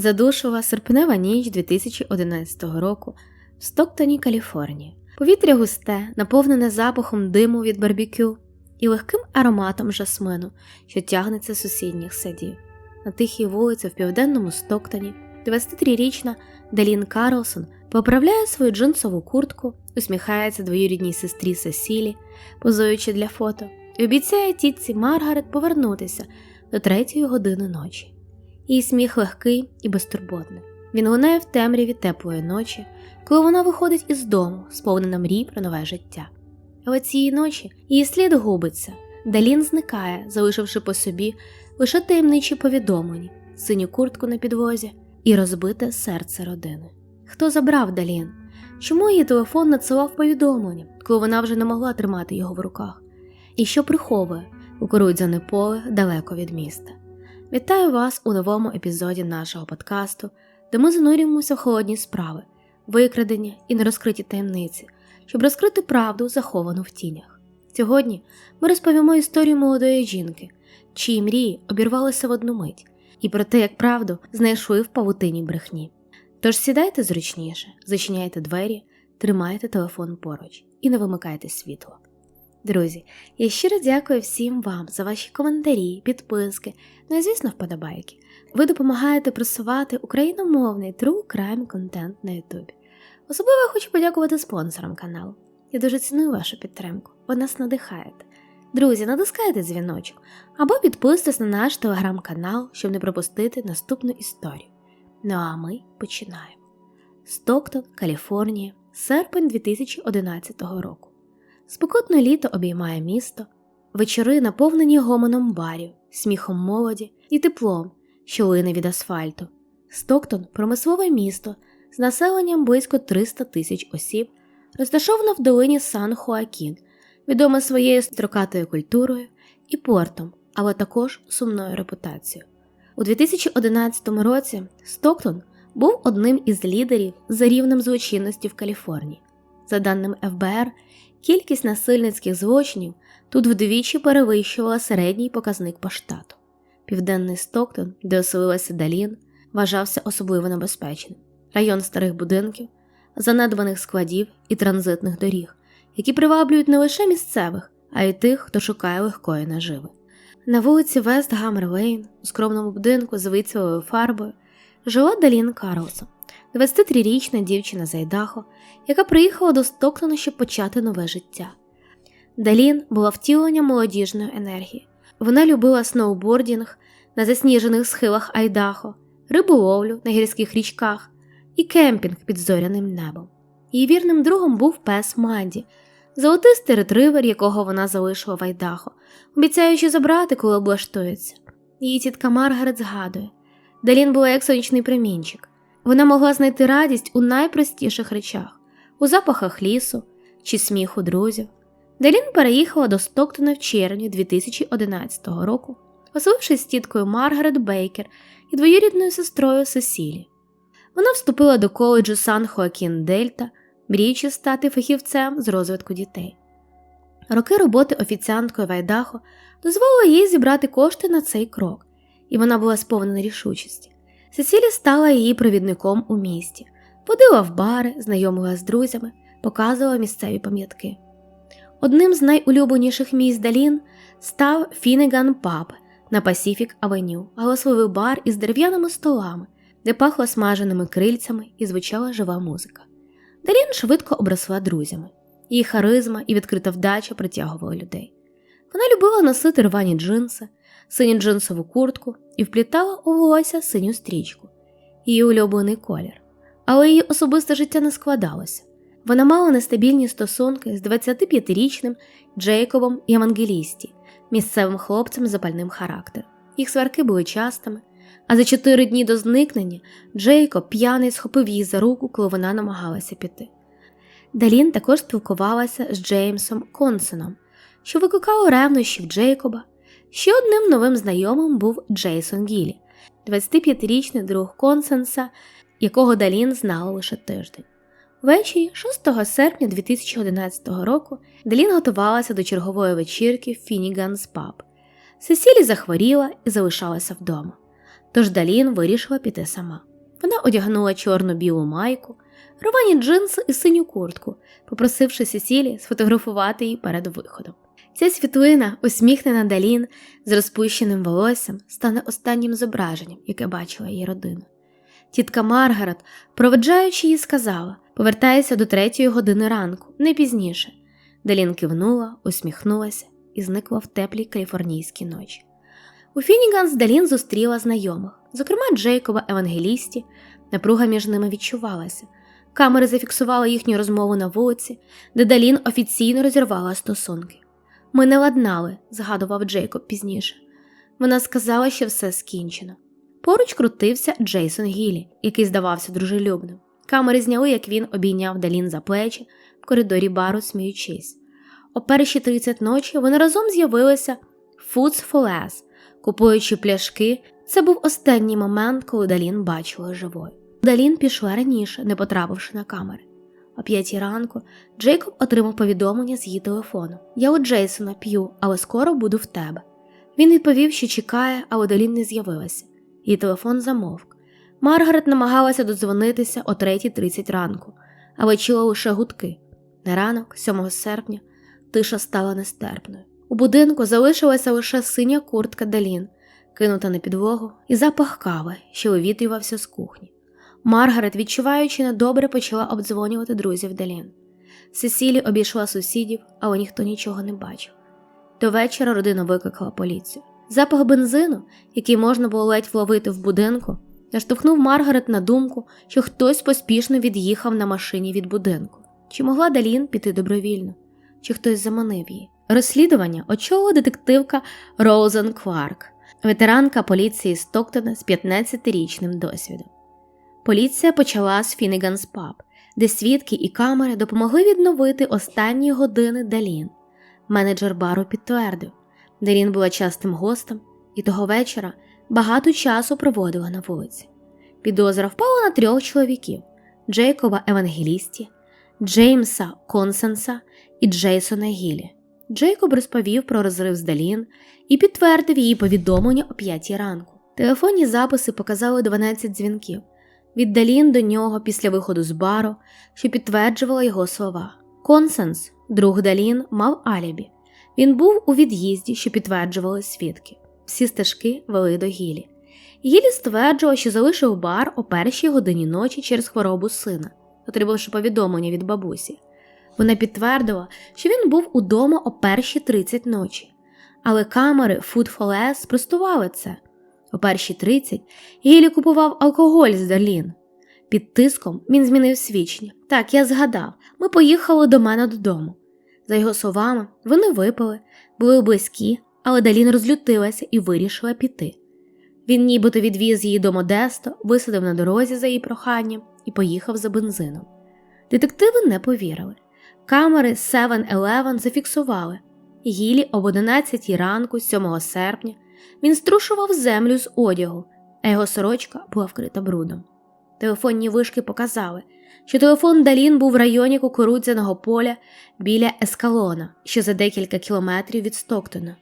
Задушова серпнева ніч 2011 року в Стоктоні, Каліфорнії. Повітря густе, наповнене запахом диму від барбекю і легким ароматом жасмину, що тягнеться з сусідніх садів. На тихій вулиці в південному Стоктоні 23-річна Делін Карлсон поправляє свою джинсову куртку, усміхається двоюрідній сестрі Сесілі, позуючи для фото, і обіцяє тітці Маргарет повернутися до третьої години ночі. Її сміх легкий і безтурботний. Він лунає в темряві теплої ночі, коли вона виходить із дому, сповнена мрій про нове життя. Але цієї ночі її слід губиться, Далін зникає, залишивши по собі лише таємничі повідомлення, синю куртку на підвозі і розбите серце родини. Хто забрав Далін? Чому її телефон надсилав повідомлення, коли вона вже не могла тримати його в руках? І що приховує у кукурудзяне поле далеко від міста? Вітаю вас у новому епізоді нашого подкасту, де ми занурюємося в холодні справи, викрадення і нерозкриті таємниці, щоб розкрити правду, заховану в тінях. Сьогодні ми розповімо історію молодої жінки, чиї мрії обірвалися в одну мить, і про те, як правду знайшли в павутині брехні. Тож сідайте зручніше, зачиняйте двері, тримайте телефон поруч і не вимикайте світло. Друзі, я щиро дякую всім вам за ваші коментарі, підписки, ну і звісно, вподобайки. Ви допомагаєте просувати україномовний true crime контент на YouTube. Особливо я хочу подякувати спонсорам каналу. Я дуже ціную вашу підтримку, ви нас надихаєте. Друзі, натискайте дзвіночок або підписуйтесь на наш телеграм-канал, щоб не пропустити наступну історію. Ну а ми починаємо. Стоктон, Каліфорнія, серпень 2011 року. Спекотне літо обіймає місто, вечори наповнені гомоном барів, сміхом молоді і теплом, що лине від асфальту. Стоктон промислове місто з населенням близько 300 тисяч осіб, розташовано в долині Сан Хоакін, відоме своєю строкатою культурою і портом, але також сумною репутацією. У 2011 році Стоктон був одним із лідерів за рівнем злочинності в Каліфорнії. За даними ФБР, кількість насильницьких злочинів тут вдвічі перевищувала середній показник по штату. Південний Стоктон, де оселилася Далін, вважався особливо небезпечним. Район старих будинків, занедбаних складів і транзитних доріг, які приваблюють не лише місцевих, а й тих, хто шукає легкої наживи. На вулиці Вест Гаммер Лейн, у скромному будинку з вицвілою фарбою, жила Далін Карлсон, 23-річна дівчина з Айдахо, яка приїхала до Стоктона, щоб почати нове життя. Далін була втіленням молодіжної енергії. Вона любила сноубордінг на засніжених схилах Айдахо, риболовлю на гірських річках і кемпінг під зоряним небом. Її вірним другом був пес Манді, золотистий ретривер, якого вона залишила в Айдахо, обіцяючи забрати, коли облаштується. Її тітка Маргарет згадує, Далін була як сонячний промінчик. Вона могла знайти радість у найпростіших речах, у запахах лісу чи сміху друзів. Далін переїхала до Стоктона в червні 2011 року, оселившись з тіткою Маргарет Бейкер і двоюрідною сестрою Сесілі. Вона вступила до коледжу Сан Хоакін Дельта, мріючи стати фахівцем з розвитку дітей. Роки роботи офіціанткою в Айдахо дозволили їй зібрати кошти на цей крок, і вона була сповнена рішучості. Сесілі стала її провідником у місті, водила в бари, знайомила з друзями, показувала місцеві пам'ятки. Одним з найулюбленіших місць Далін став Фінеган Паб на Пасіфік Авеню, галасливий бар із дерев'яними столами, де пахло смаженими крильцями і звучала жива музика. Далін швидко обросла друзями. Її харизма і відкрита вдача притягували людей. Вона любила носити рвані джинси, синю джинсову куртку і вплітала у волосся синю стрічку, її улюблений колір. Але її особисте життя не складалося. Вона мала нестабільні стосунки з 25-річним Джейкобом Євангелісті, місцевим хлопцем з запальним характером. Їх сварки були частими, а за чотири дні до зникнення Джейкоб п'яний схопив її за руку, коли вона намагалася піти. Далін також спілкувалася з Джеймсом Консеном, що викликало ревнощів Джейкоба. Ще одним новим знайомим був Джейсон Гілі, 25-річний друг Консенса, якого Далін знала лише тиждень. Ввечері 6 серпня 2011 року Делін готувалася до чергової вечірки Фініганс Паб. Сесілі захворіла і залишалася вдома. Тож Далін вирішила піти сама. Вона одягнула чорну білу майку, рвані джинси і синю куртку, попросивши Сесілі сфотографувати її перед виходом. Ця світлина, усміхнена Далін з розпущеним волоссям, стане останнім зображенням, яке бачила її родина. Тітка Маргарет, проведжаючи її, сказала повертайся до третьої години ранку, не пізніше. Далін кивнула, усміхнулася і зникла в теплій каліфорнійській ночі. У Фініганс Далін зустріла знайомих, зокрема Джейкоба Евангелісті, напруга між ними відчувалася. Камери зафіксували їхню розмову на вулиці, де Далін офіційно розірвала стосунки. Ми не ладнали, згадував Джейкоб пізніше. Вона сказала, що все скінчено. Поруч крутився Джейсон Гілі, який здавався дружелюбним. Камери зняли, як він обійняв Далін за плечі в коридорі бару, сміючись. О перші 30 ночі вони разом з'явилися Foods for Less, купуючи пляшки. Це був останній момент, коли Далін бачила живою. Далін пішла раніше, не потрапивши на камери. О п'ятій ранку Джейкоб отримав повідомлення з її телефону. Я у Джейсона п'ю, але скоро буду в тебе. Він відповів, що чекає, але Далін не з'явилася. Її телефон замовк. Маргарет намагалася додзвонитися о 3.30 ранку, але чула лише гудки. На ранок, 7 серпня, тиша стала нестерпною. У будинку залишилася лише синя куртка Далін, кинута на підлогу, і запах кави, що вивітрювався з кухні. Маргарет, відчуваючи недобре, почала обдзвонювати друзів Далін. Сесілі обійшла сусідів, але ніхто нічого не бачив. До вечора родина викликала поліцію. Запах бензину, який можна було ледь вловити в будинку, наштовхнув Маргарет на думку, що хтось поспішно від'їхав на машині від будинку. Чи могла Далін піти добровільно, чи хтось заманив її? Розслідування очолила детективка Роузен Кварк, ветеранка поліції Стоктона з 15-річним досвідом. Поліція почала з Фініганс Паб, де свідки і камери допомогли відновити останні години Далін. Менеджер бару підтвердив, Далін була частим гостем і того вечора багато часу проводила на вулиці. Підозра впала на трьох чоловіків: Джейкоба Евангелісті, Джеймса Консенса і Джейсона Гілі. Джейкоб розповів про розрив з Далін і підтвердив її повідомлення о 5 ранку. Телефонні записи показали 12 дзвінків від Далін до нього після виходу з бару, що підтверджувало його слова. Консенс, друг Далін, мав алібі. Він був у від'їзді, що підтверджували свідки. Всі стежки вели до Гілі. Гілі стверджував, що залишив бар о першій годині ночі через хворобу сина, отримавши повідомлення від бабусі. Вона підтвердила, що він був удома о першій 30 ночі, але камери Food for Less спростували це. О першій 30 Гілі купував алкоголь з Дарлін. Під тиском він змінив свідчення. Так, я згадав, ми поїхали до мене додому. За його словами, вони випили, були близькі, але Далін розлютилася і вирішила піти. Він нібито відвіз її до Модесто, висадив на дорозі за її проханням і поїхав за бензином. Детективи не повірили. Камери 7-Eleven зафіксували. Гілі об 11 ранку, 7 серпня, він струшував землю з одягу, а його сорочка була вкрита брудом. Телефонні вишки показали, що телефон Далін був в районі кукурудзяного поля біля Ескалона, що за декілька кілометрів від Стоктона.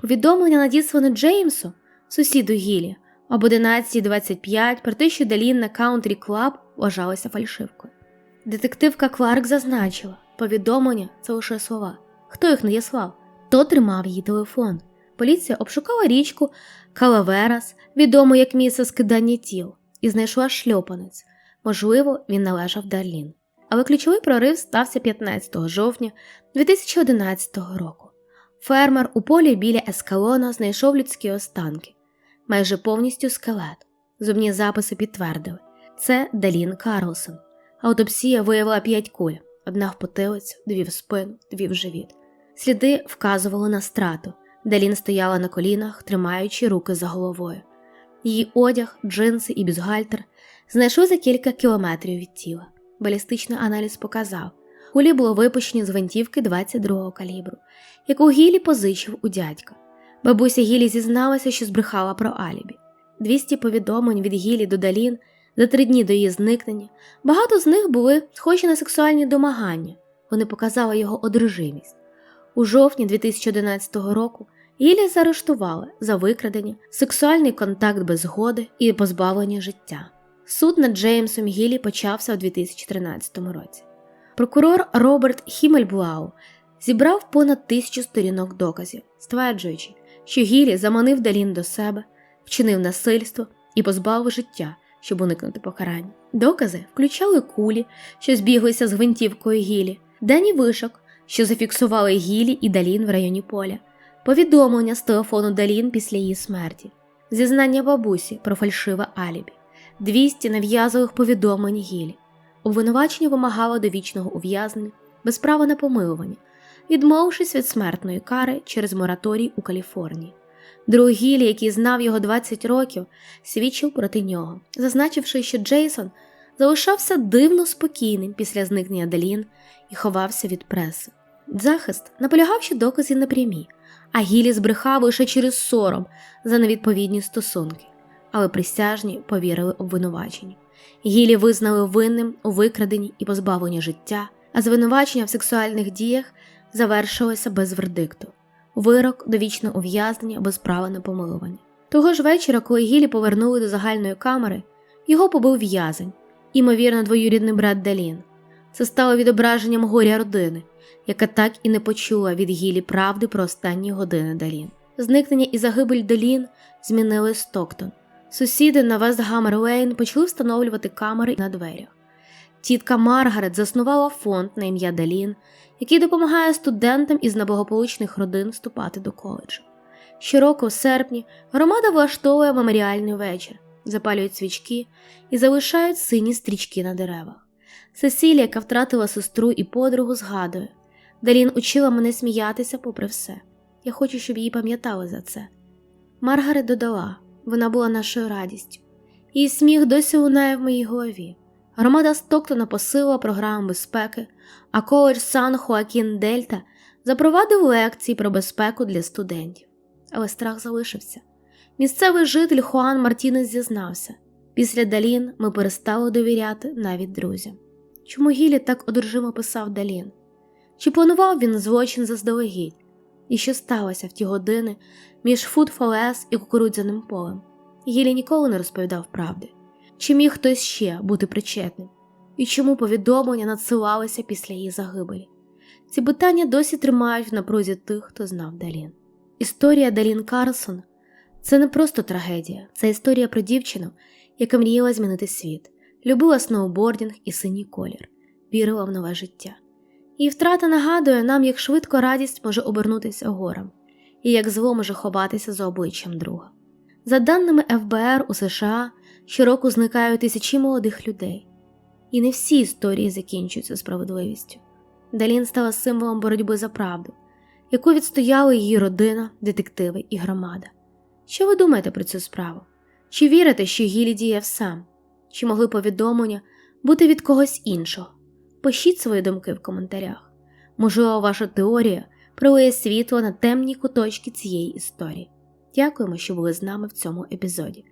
Повідомлення надіслане Джеймсу, сусіду Гілі, об 11.25 про те, що Далін на Каунтрі Клаб вважалося фальшивкою. Детективка Кларк зазначила, повідомлення це лише слова. Хто їх надіслав? Хто тримав її телефон? Поліція обшукала річку Калаверас, відому як місце скидання тіл, і знайшла шльопанець. Можливо, він належав Дарлін. Але ключовий прорив стався 15 жовтня 2011 року. Фермер у полі біля ескалона знайшов людські останки, майже повністю скелет. Зубні записи підтвердили це Далін Карлсон. Аутопсія виявила п'ять куль: одна в потилицю, дві в спину, дві в живіт. Сліди вказували на страту. Далін стояла на колінах, тримаючи руки за головою. Її одяг, джинси і бюзгальтер знайшли за кілька кілометрів від тіла. Балістичний аналіз показав, кулі було випущені з гвинтівки 22-го калібру, яку Гілі позичив у дядька. Бабуся Гілі зізналася, що збрехала про алібі. 200 повідомлень від Гілі до Далін за три дні до її зникнення. Багато з них були схожі на сексуальні домагання. Вони показали його одружимість. У жовтні 2011 року Гілі заарештували за викрадення, сексуальний контакт без згоди і позбавлення життя. Суд над Джеймсом Гілі почався у 2013 році. Прокурор Роберт Хімельблау зібрав понад тисячу сторінок доказів, стверджуючи, що Гілі заманив Далін до себе, вчинив насильство і позбавив життя, щоб уникнути покарання. Докази включали кулі, що збіглися з гвинтівкою Гілі, дані вишок, що зафіксували Гілі і Далін в районі поля, повідомлення з телефону Далін після її смерті, зізнання бабусі про фальшиве алібі, 200 нав'язових повідомлень Гілі. Обвинувачення вимагало довічного ув'язнення без права на помилування, відмовившись від смертної кари через мораторій у Каліфорнії. Друг Гілі, який знав його 20 років, свідчив проти нього, зазначивши, що Джейсон залишався дивно спокійним після зникнення Делін і ховався від преси. Захист наполягав, що докази непрямі, а Гілі збрехав лише через сором за невідповідні стосунки, але присяжні повірили обвинуваченню. Гілі визнали винним у викраденні і позбавленні життя, а звинувачення в сексуальних діях завершилося без вердикту. Вирок довічне ув'язнення без права на помилування. Того ж вечора, коли Гілі повернули до загальної камери, його побив в'язень, імовірно, двоюрідний брат Далін. Це стало відображенням горя родини, яка так і не почула від Гілі правди про останні години Далін. Зникнення і загибель Далін змінили Стоктон. Сусіди на Вестгаммер Лейн почали встановлювати камери на дверях. Тітка Маргарет заснувала фонд на ім'я Далін, який допомагає студентам із неблагополучних родин вступати до коледжу. Щороку, в серпні, громада влаштовує меморіальний вечір, запалюють свічки і залишають сині стрічки на деревах. Сесілія, яка втратила сестру і подругу, згадує Далін учила мене сміятися попри все. Я хочу, щоб її пам'ятали за це. Маргарет додала вона була нашою радістю. Її сміх досі лунає в моїй голові. Громада Стоктона посилила програму безпеки, а коледж Сан Хоакін Дельта запровадив лекції про безпеку для студентів. Але страх залишився. Місцевий житель Хуан Мартінес зізнався після Далін ми перестали довіряти навіть друзям. Чому Гілі так одержимо писав Далін? Чи планував він злочин заздалегідь? І що сталося в ті години між Фудфолес і кукурудзяним полем? Гілі ніколи не розповідав правди. Чи міг хтось ще бути причетним? І чому повідомлення надсилалися після її загибелі? Ці питання досі тримають в напрузі тих, хто знав Далін. Історія Далін Карлсон це не просто трагедія, це історія про дівчину, яка мріяла змінити світ, любила сноубордінг і синій колір, вірила в нове життя. Її втрата нагадує нам, як швидко радість може обернутися горем, і як зло може ховатися за обличчям друга. За даними ФБР у США, щороку зникають тисячі молодих людей, і не всі історії закінчуються справедливістю. Далін стала символом боротьби за правду, яку відстояли її родина, детективи і громада. Що ви думаєте про цю справу? Чи вірите, що Гілі діяв сам? Чи могли повідомлення бути від когось іншого? Пишіть свої думки в коментарях. Можливо, ваша теорія пролиє світло на темні куточки цієї історії. Дякуємо, що були з нами в цьому епізоді.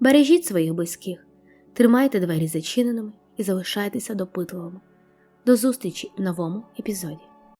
Бережіть своїх близьких, тримайте двері зачиненими і залишайтеся допитливими. До зустрічі в новому епізоді.